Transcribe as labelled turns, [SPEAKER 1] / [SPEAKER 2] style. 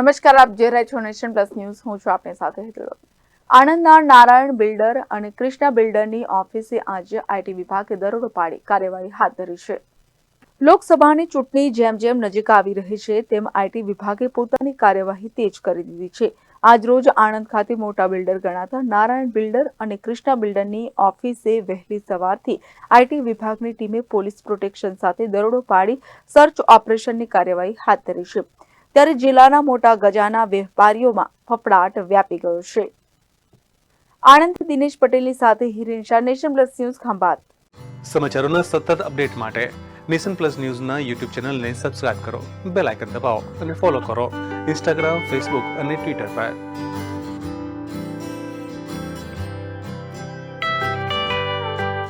[SPEAKER 1] નમસ્કાર, આપ જે રહ્યા છો નેશન પ્લસ ન્યૂઝ. હું છું આપની સાથે હેતલ. આણંદના નારાયણ બિલ્ડર અને કૃષ્ણા બિલ્ડરની ઓફિસે આજે આઈટી વિભાગે દરોડો પાડી કાર્યવાહી હાથ ધરી છે. લોકસભાની ચૂંટણી જેમ જેમ નજીક આવી રહી છે, તેમ આઈટી વિભાગે પોતાની કાર્યવાહી તેજ કરી દીધી છે. આજરોજ આણંદ ખાતે મોટા બિલ્ડર ગણાતા નારાયણ બિલ્ડર અને કૃષ્ણા બિલ્ડરની ઓફિસે વહેલી સવારથી આઈટી વિભાગની ટીમે પોલીસ પ્રોટેક્શન સાથે દરોડો પાડી સર્ચ ઓપરેશનની કાર્યવાહી હાથ ધરી છે. ત્યારે જિલ્લાના મોટા ગજાના વેપારીઓમાં ફફડાટ વ્યાપી ગયો છે. આણંદ દિનેશ પટેલની સાથે Hiren Shah, nation plus news Khambhat
[SPEAKER 2] સમાચારોના સતત અપડેટ માટે નેશન પ્લસ ન્યૂઝના યુટ્યુબ ચેનલને સબસ્ક્રાઇબ કરો, બેલ આઇકન દબાવો અને ફોલો કરો. ઇન્સ્ટાગ્રામ, ફેસબુક અને ટ્વિટર પર.